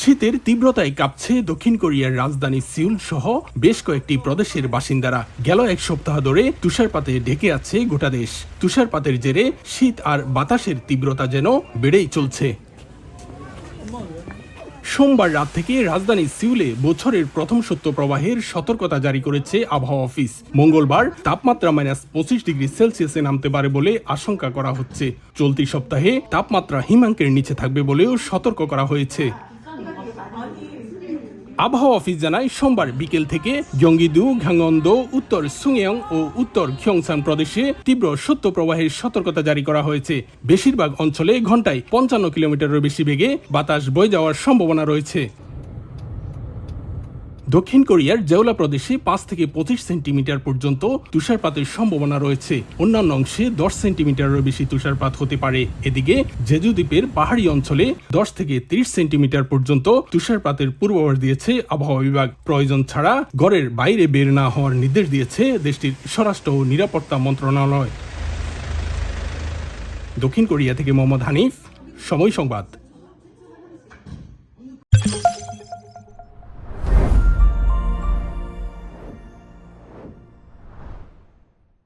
শীতের তীব্রতায় কাঁপছে দক্ষিণ কোরিয়ার রাজধানী সিউল সহ বেশ কয়েকটি প্রদেশের বাসিন্দারা। গেল এক সপ্তাহ ধরে তুষারপাতে ঢেকে আছে গোটা দেশ। তুষারপাতের জেরে শীত আর বাতাসের তীব্রতা যেন বেড়েই চলছে। সোমবার রাত থেকে রাজধানী সিউলে বছরের প্রথম সত্য প্রবাহের সতর্কতা জারি করেছে আবহাওয়া অফিস। মঙ্গলবার তাপমাত্রা মাইনাস পঁচিশ ডিগ্রি সেলসিয়াসে নামতে পারে বলে আশঙ্কা করা হচ্ছে। চলতি সপ্তাহে তাপমাত্রা হিমাঙ্কের নিচে থাকবে বলেও সতর্ক করা হয়েছে। আবহাওয়া অফিস জানায়, সোমবার বিকেল থেকে জঙ্গিদু ঘাঙ্গন্দ উত্তর সুংয়ং ও উত্তর খিয়ংসান প্রদেশে তীব্র সত্য প্রবাহের সতর্কতা জারি করা হয়েছে। বেশিরভাগ অঞ্চলে ঘন্টায় পঞ্চান্ন কিলোমিটারের বেশি বেগে বাতাস বয়ে যাওয়ার সম্ভাবনা রয়েছে। দক্ষিণ কোরিয়ার জেওলা প্রদেশে পাঁচ থেকে পঁচিশ সেন্টিমিটার পর্যন্ত তুষারপাতের সম্ভাবনা রয়েছে। অন্যান্য অংশে দশ সেন্টিমিটারেরও বেশি তুষারপাত হতে পারে। এদিকে জেজু দ্বীপের পাহাড়ি অঞ্চলে দশ থেকে তিরিশ সেন্টিমিটার পর্যন্ত তুষারপাতের পূর্বাভাস দিয়েছে আবহাওয়া বিভাগ। প্রয়োজন ছাড়া ঘরের বাইরে বের না হওয়ার নির্দেশ দিয়েছে দেশটির স্বরাষ্ট্র ও নিরাপত্তা মন্ত্রণালয়। দক্ষিণ কোরিয়া থেকে মোহাম্মদ হানিফ, সময় সংবাদ।